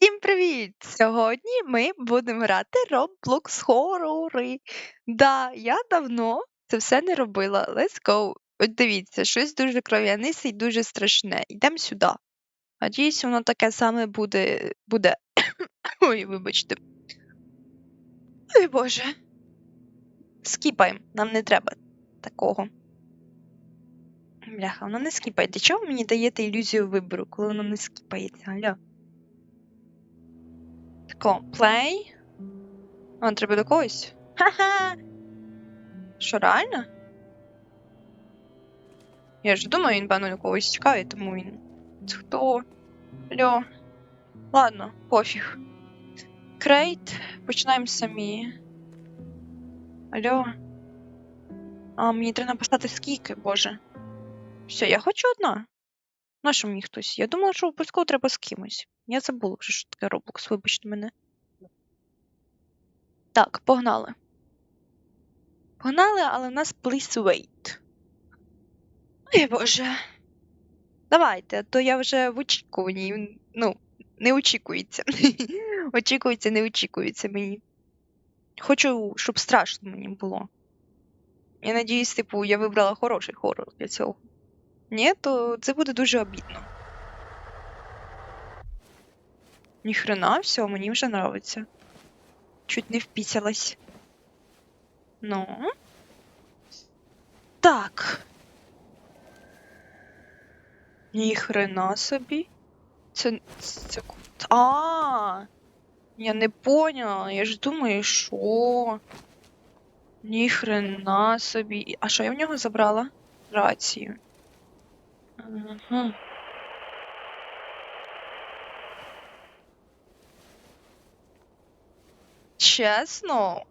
Всім привіт! Сьогодні ми будемо грати Roblox Horror. Да, я давно це все не робила. Let's go. От дивіться, щось дуже кров'янисте і дуже страшне. Йдемо сюди. Надіюсь, воно таке саме буде. буде. Ой, вибачте. Ой Боже. Скіпаємо, нам не треба такого. Бляха, воно не скіпає. Для чого мені даєте ілюзію вибору, коли воно не скіпається? Алло. Play. А, треба до когось. Ха-ха. Що, реально? Я ж думаю, він, до когось чекає, тому він. Це Хто? Алло. Ладно, пофіг. Крейт. Починаємо самі. Алло. А, мені треба написати скільки, боже. Все, я хочу одна. Нащо мені хтось? Я думала, що обов'язково треба з кимось. Я забула вже, що таке Roblox, вибачте мене. Так, погнали. Погнали, але в нас please wait. Ой, боже. Давайте, то я вже в очікуванні. Ну, не очікується. очікується, не очікується мені. Хочу, щоб страшно мені було. Я надіюсь, типу, я вибрала хороший хорор для цього. Ні, то це буде дуже обідно. Ніхрена, все, мені вже нравиться. Чуть не впісялась. Ну. Так. Ніхрена собі. Це. це... А. Я не поняла. Я ж думаю, що. Ніхрена собі. А що я в нього забрала? Рацію. Ага. Чесно,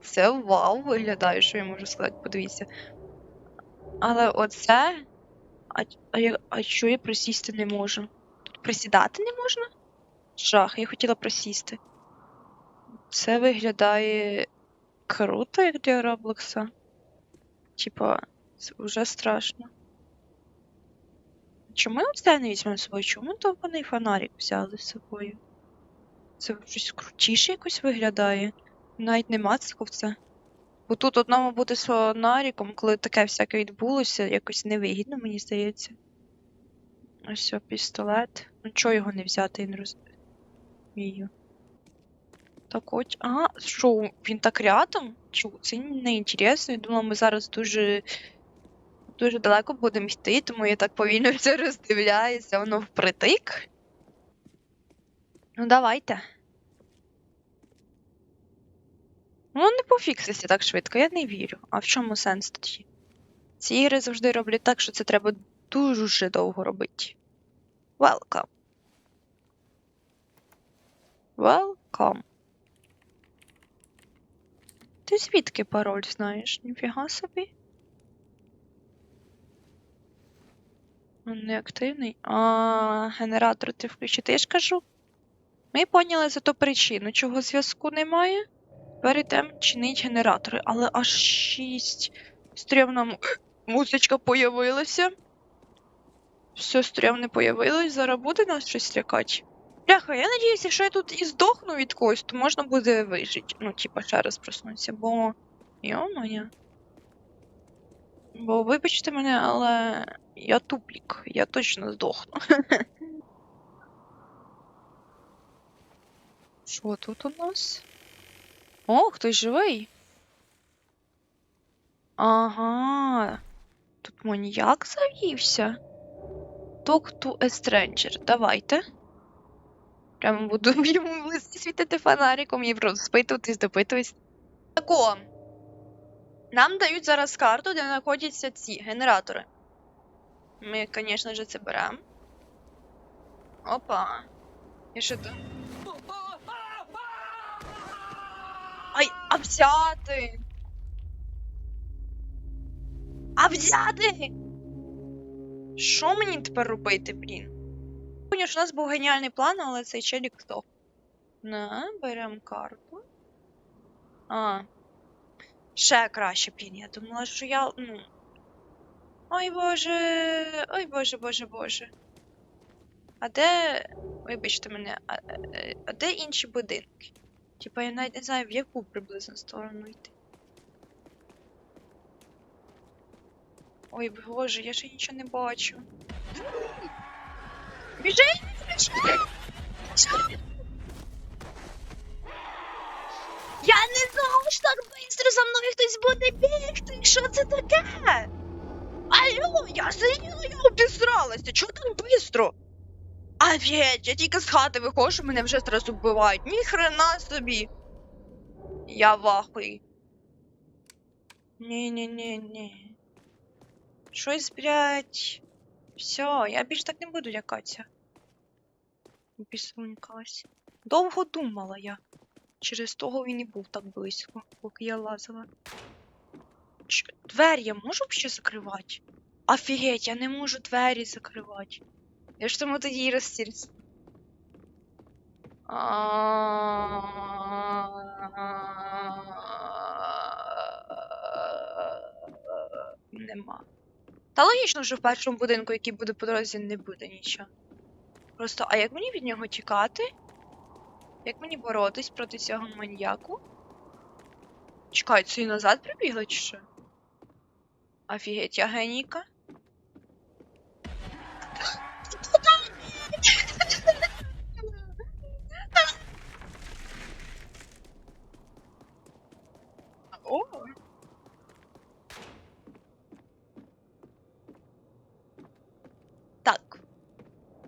це вау виглядає, що я можу сказати, подивіться. Але оце. А, а, я, а що я присісти не можу? Тут присідати не можна? Жах, я хотіла присісти. Це виглядає круто, як для Роблокса. Типа, це вже страшно. Чому це не візьмемо з собою? Чому довбаний фонарик взяли з собою? Це щось крутіше якось виглядає. Навіть нема це. Бо тут одному бути з фонариком, коли таке всяке відбулося, якось невигідно, мені здається. Ось все, пістолет. Ну чого його не взяти, я не розумію. Так от. А, що, він так рядом? Чу, це не інтересно. Я думала, ми зараз дуже дуже далеко будемо йти, тому я так повільно все роздивляюся, воно впритик. Ну, давайте. Ну, не пофікситься так швидко, я не вірю. А в чому сенс тоді? Ці ігри завжди роблять так, що це треба дуже довго робити. Welcome. Welcome. Ти звідки пароль знаєш? Ніфіга собі? Він неактивний. А, генератор ти включити, я ж кажу. Ми поняли за то причину, чого зв'язку немає. Перейдемо чинить генератори, але аж 6. Стрімна му- музичка появилася. Все стрімне появилось, зараз буде нас щось лякати. Бляха, я надіюся, якщо я тут і здохну від когось, то можна буде вижити. Ну, типа, ще раз проснутися, бо. Йо-моє. Бо вибачте мене, але я туплік, я точно здохну. Що тут у нас? О, хтось живий. Ага. Тут маніяк завівся. Talk to a stranger. Давайте. Прямо буду йому в лиці світити фонариком і просто спитуватись, допитуватись. Тако. Нам дають зараз карту, де знаходяться ці генератори. Ми, звісно ж, це беремо. Опа. І що тут? Ай, а взяти! А взяти! Що мені тепер робити, блін? Поняв, у нас був геніальний план, але цей челік хто? На, беремо карту. А. Ще краще, блін. Я думала, що я. Ну. Ой боже. Ой боже, боже, боже. А де. Вибачте мене, а, е, а де інші будинки? Типа я навіть не знаю, в яку приблизно сторону йти. Ой, боже, я ще нічого не бачу. Біжи! Біжи! Біжи! Я не знала, що так швидко за мною хтось буде бігти. Що це таке? Алло, я сиділа, я обісралася. Чого так швидко? Офігеть, я тільки з хати виходжу, мене вже зразу вбивають. Ні хрена собі. Я в ахуї. Ні-ні-ні-ні. Щось, блядь. Все, я більш так не буду лякатися. Бісунькась. Довго думала я. Через того він і був так близько, поки я лазила. Ч... Двері я можу ще закривати? Офігеть, я не можу двері закривати. Я ж тому тоді і розсірся. Нема. Та логічно, що в першому будинку, який буде по дорозі, не буде нічого. Просто, а як мені від нього тікати? Як мені боротись проти цього маньяку? Чекай, це і назад прибігла чи що? Офігеть, я генійка. О! Так.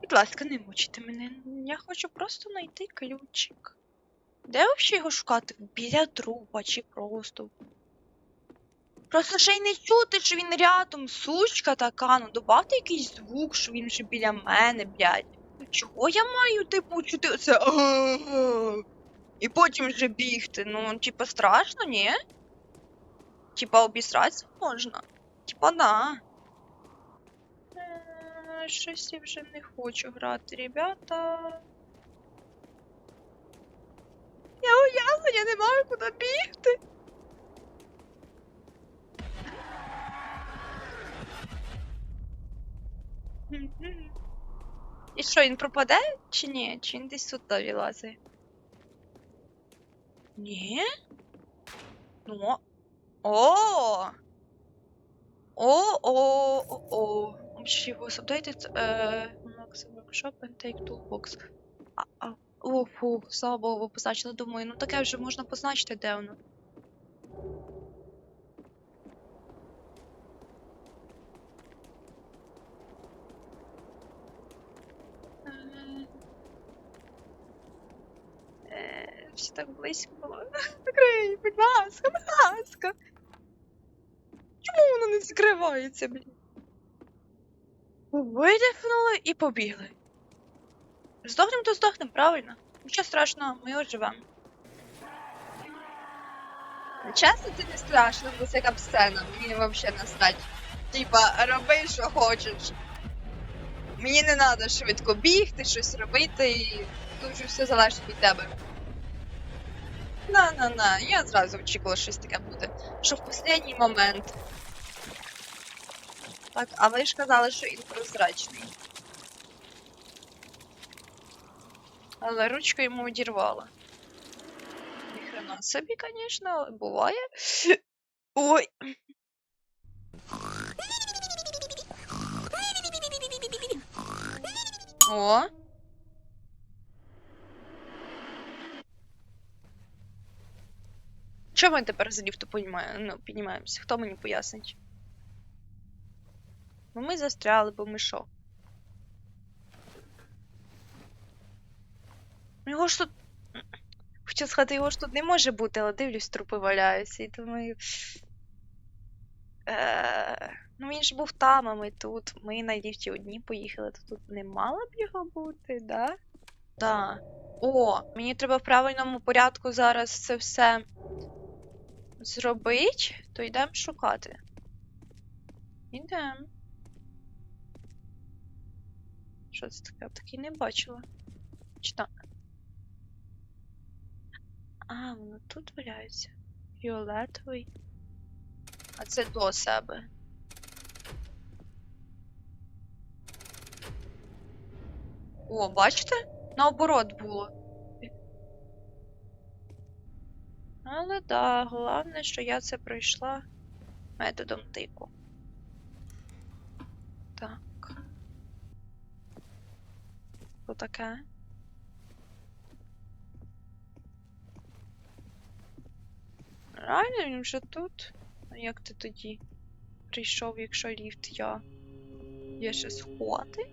Будь ласка, не мучайте мене. Я хочу просто знайти ключик. Де взагалі його шукати? Біля трупа чи просто. Просто ще й не чути, що він рядом, сучка така, ну добавте якийсь звук, що він вже біля мене, блядь. Ну Чого я маю, типу, чути оце? І потім вже бігти. Ну, типа, страшно, ні? Типа, обісратися можна? Типа, да. Е, Щось я вже не хочу грати, ребята. Я уявлення не маю куди бігти. І що, він пропаде чи ні? Чи він десь тут вилазить? Ні? Ну. О! О, о, о, о. She was updated. Uh, Max Workshop and take toolbox. А, о, фу, слава Богу, позначили. Думаю, ну таке вже можна позначити, де воно. Е, Все так близько було. Закрий, будь ласка, будь ласка. Чому воно не закривається, блін? Видихнули і побігли. Здохнем, то здохнем, правильно? Нічого страшного, ми оживемо. Чесно, це не страшно, бо це як сцена, мені взагалі насрать. Типа, роби, що хочеш. Мені не треба швидко бігти, щось робити, і тут вже все залежить від тебе. На-на-на, я зразу очікувала, що щось таке буде. Що в останній момент. Так, а ви ж казали, що він прозрачний. Але ручка йому одірвала. Ніхрена собі, звісно, буває. Ой. О. Чому ми тепер з ліфту ну, піднімаємося? Хто мені пояснить? Бо ми застряли, бо ми що? Ну, Його ж тут. Хочу сказати, його ж тут не може бути, але дивлюсь, трупи валяються, і думаю. Е... Ну він ж був там, а ми тут. Ми на ліфті одні поїхали, то тут не мало б його бути, да? Да. О, мені треба в правильному порядку зараз це все зробити, то йдемо шукати. Ідемо. Що це таке? Таке не бачила. Чи там? А, воно тут валяється. Фіолетовий. А це до себе. О, бачите? Наоборот було. Але да, головне, що я це пройшла методом тику. Так. Що таке? Реально він вже тут? А як ти тоді прийшов, якщо ліфт я? Є ще сходи?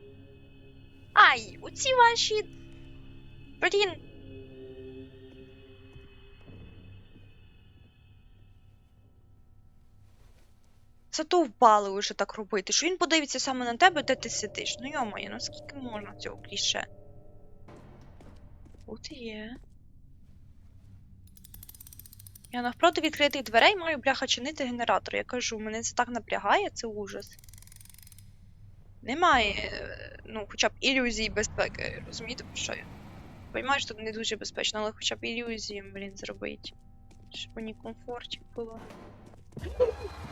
Ай, оці ваші. Блін. Задовбали уже так робити, що він подивиться саме на тебе, де ти сидиш. Ну йомає, ну скільки можна цього кліше? От є. Я навпроти відкритих дверей маю бляха чинити генератор. Я кажу, мене це так напрягає, це ужас. Немає, е, ну, хоча б ілюзії безпеки. Розумієте, про що я? Поймаю, що тут не дуже безпечно, але хоча б ілюзії, блін, зробити. Щоб мені комфортик було.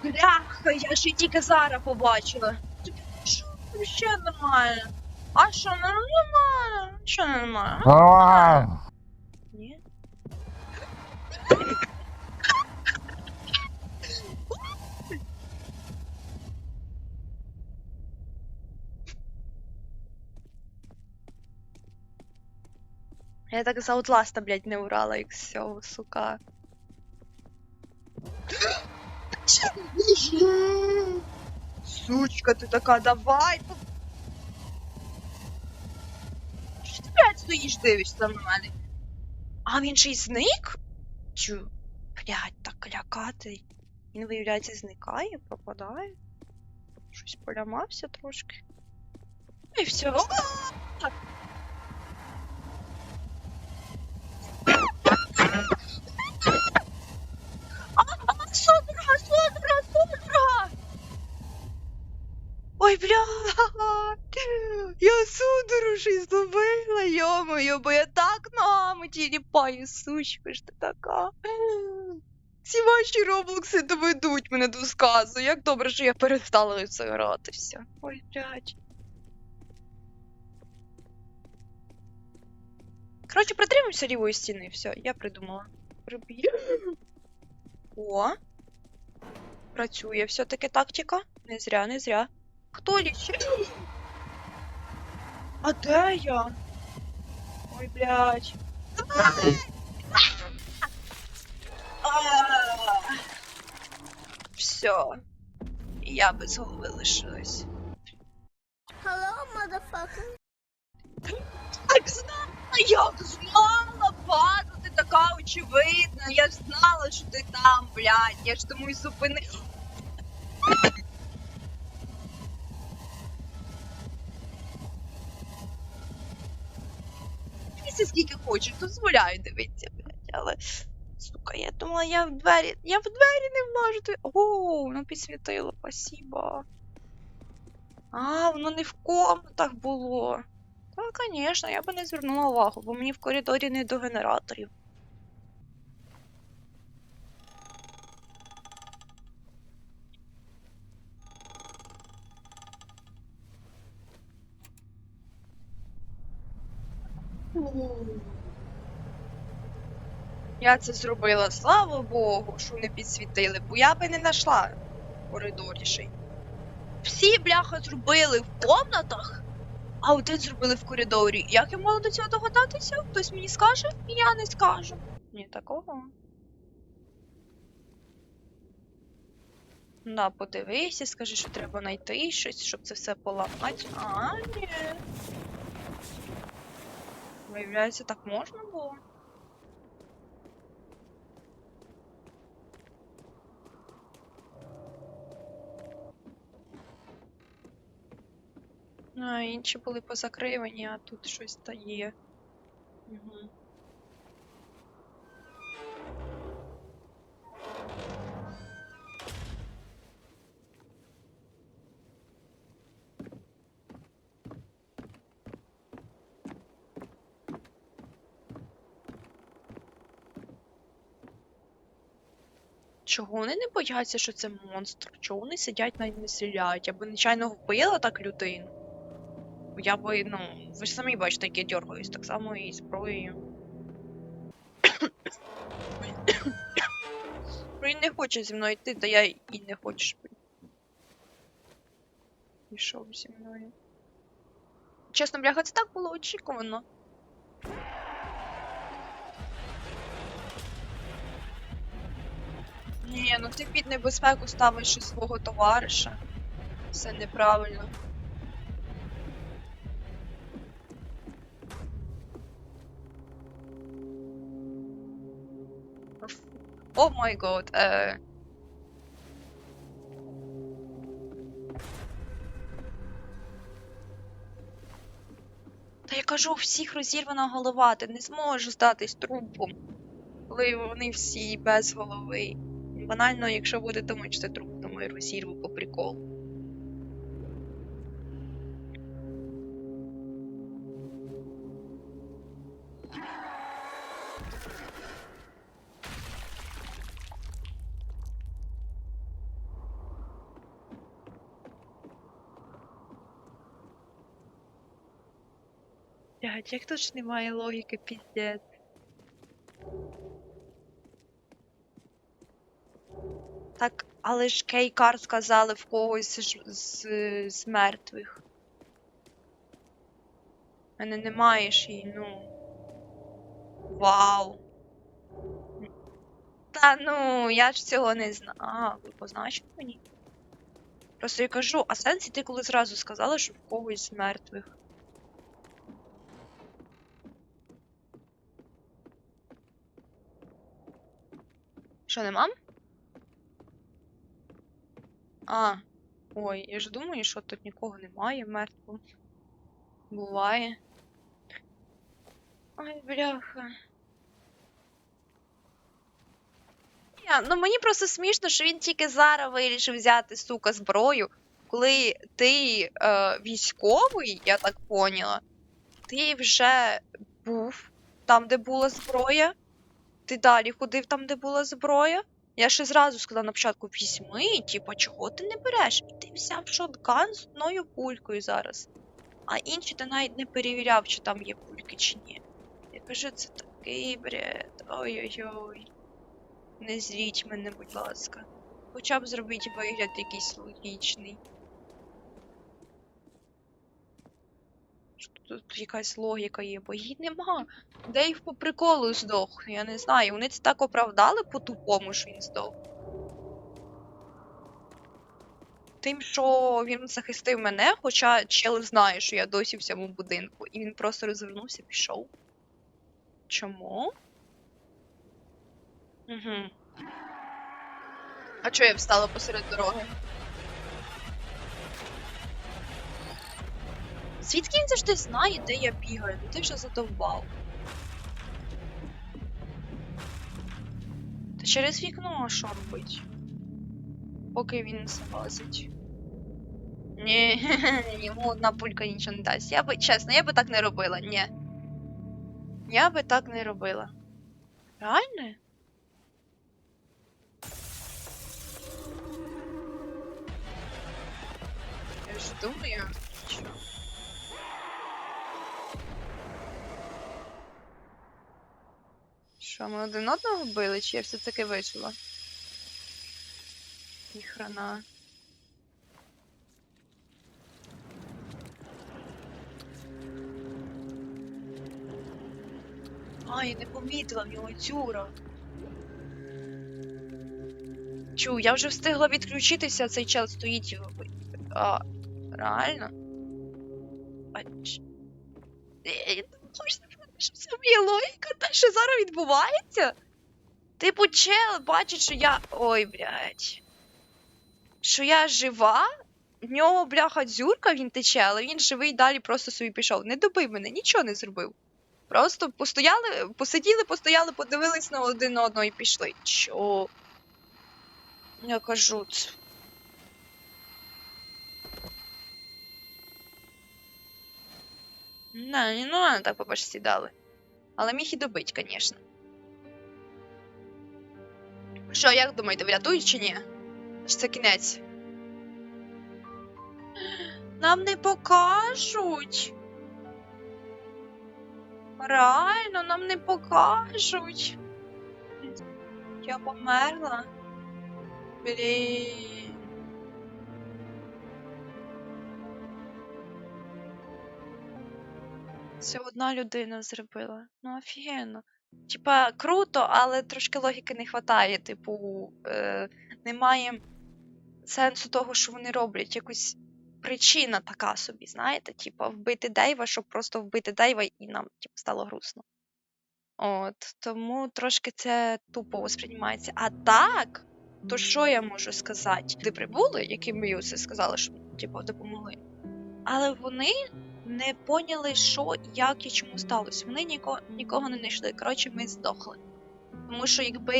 Бляха, я ж і тільки зараз побачила. Що ще нормально? А що, не нормально? Що не нормально? а? Ні? Я так за Outlast, блядь, не урала, як з Сучка, ти така, давай. Що ти, блядь, стоїш, дивишся на? А він ще й зник? Чу, блядь, так лякати. Він, виявляється, зникає, пропадає. Щось полямався трошки. І все. А, а, судорога, судорога, судорога! Ой, бля! Я судорожі зловила, йомою, бо я так ногами тіліпаю, сучка ж ти така. Ці ваші роблокси доведуть мене до сказу. Як добре, що я перестала в це гратися. Ой, блядь. Коротше, притримуйся лівої стіни, все, я придумала. Приб'ю. О. Працює все-таки тактика. Не зря, не зря. Хто лічить? А де я? Ой, блядь. Все. Я без голови лишилась. Hello, motherfucker. Так знала, як знала, база, ти така очевидна. Я ж знала, що ти там, блядь. Я ж тому і зупинила. Скільки хочеш, дозволяю дивитися, блядь, але. Сука, я думала, я в двері. Я в двері не можу. Оу, воно підсвітило, спасибо. А, воно не в комнатах було. Та, звісно, я би не звернула увагу, бо мені в коридорі не до генераторів. Я це зробила, слава Богу, що не підсвітили, бо я би не знайшла в коридорі Всі бляха зробили в комнатах, а один зробили в коридорі. Як я мала до цього догадатися? Хтось мені скаже, і я не скажу. Ні, такого. На, подивися, скажи, що треба знайти щось, щоб це все поламати. А, ні. Виявляється, так можна було. А, інші були позакривані, а тут щось та є. Угу. Чого вони не бояться, що це монстр? Чого вони сидять навіть не стріляють? Я би нечайно вбила так людину. Я би, ну, ви ж самі бачите, як я дергаюсь, так само і зброєю. Він не хоче зі мною йти, та я і не хочу, щоб пішов зі мною. Чесно, бляха, це так було очікувано. Ні, ну ти під небезпеку ставиш і свого товариша. Це неправильно. О май год. Е... Та я кажу, у всіх розірвана голова, ти не зможеш здатись трупом, коли вони всі без голови. Банально, якщо буде думати, що це труп, то ми розірву по приколу. Як тут ж немає логіки, піздець. Так, але ж Кейкар сказали в когось ж з, з мертвих. Мене немає ж її, ну. Вау. Та ну, я ж цього не знаю. А, ви позначили мені? Просто я кажу, а сенсі ти коли зразу сказала, що в когось з мертвих. Що, нема? А, ой, я ж думаю, що тут нікого немає мертвого. Буває. Ой, бляха. Ні, ну мені просто смішно, що він тільки зараз вирішив взяти, сука, зброю, коли ти е, військовий, я так поняла, ти вже був там, де була зброя. Ти далі ходив там, де була зброя. Я ще зразу сказала на початку візьми, типу, чого ти не береш? І ти взяв шотган з одною пулькою зараз. А інші ти навіть не перевіряв, чи там є пульки чи ні. Я кажу, це такий бред. Ой-ой-ой. Не зріть мене, будь ласка. Хоча б зробіть вигляд якийсь логічний. Що Тут якась логіка є, бо її нема. Де їх по приколу здох? Я не знаю. Вони це так оправдали по-тупому, що він здох. Тим, що він захистив мене, хоча чел знає, що я досі в цьому будинку, і він просто розвернувся, і пішов. Чому? Угу. А чого я встала посеред дороги? Звідки він завжди знає, де я бігаю? Ну ти вже задовбав. Та через вікно що робить? Поки він не залазить. Ні, йому одна пулька нічого не дасть. Я би, чесно, я би так не робила, ні. Я би так не робила. Реально? Я ж думаю, що. Що, ми один одного били, чи я все-таки вижила? Ніхрена. А, я не помітила в нього тюра. Чу, я вже встигла відключитися, а цей чел стоїть. А, реально? А, ч- Е, це те, що зараз відбувається? Типу, чел бачить, що я. Ой, блядь. Що я жива? В нього, бляха, дзюрка, він тече, але він живий далі просто собі пішов. Не добив мене, нічого не зробив. Просто постояли, посиділи, постояли, подивились на один на одного і пішли. Чо? Я кажу. Не, не ну, так побач сідали. Але міг і добить, звісно. Що, як думаєте, врятують чи ні? Чи це кінець? Нам не покажуть. Реально, нам не покажуть. Я померла. Блін. Це одна людина зробила. Ну, офігенно. Типа, круто, але трошки логіки не вистачає. Типу, е, немає сенсу того, що вони роблять. Якось причина така собі, знаєте, типа, вбити Дейва, щоб просто вбити Дейва, і нам типу, стало грустно. От, тому трошки це тупо сприймається. А так, то що я можу сказати? Ти прибули, які ми сказали, що типу, допомогли. Але вони не поняли, що, як і чому сталося. Вони нікого, нікого не знайшли. Коротше, ми здохли. Тому що якби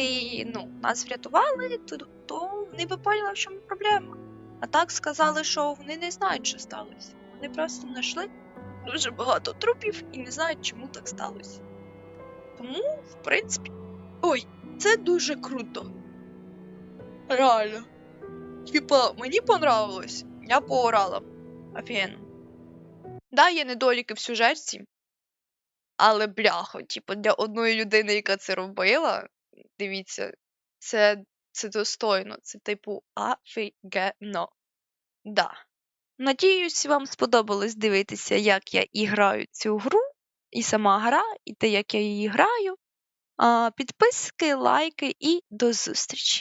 ну, нас врятували, то, то вони би поняли, в чому проблема. А так сказали, що вони не знають, що сталося. Вони просто знайшли дуже багато трупів і не знають, чому так сталося. Тому, в принципі, ой, це дуже круто. Реально. Типа, мені понравилось. Я поорала. Офігенно. Да, є недоліки в сюжетці, але бляха, типу, для одної людини, яка це робила, дивіться, це, це достойно. Це типу офігенно. Да. Надіюсь, вам сподобалось дивитися, як я і граю цю гру, і сама гра, і те, як я її граю. Підписки, лайки і до зустрічі!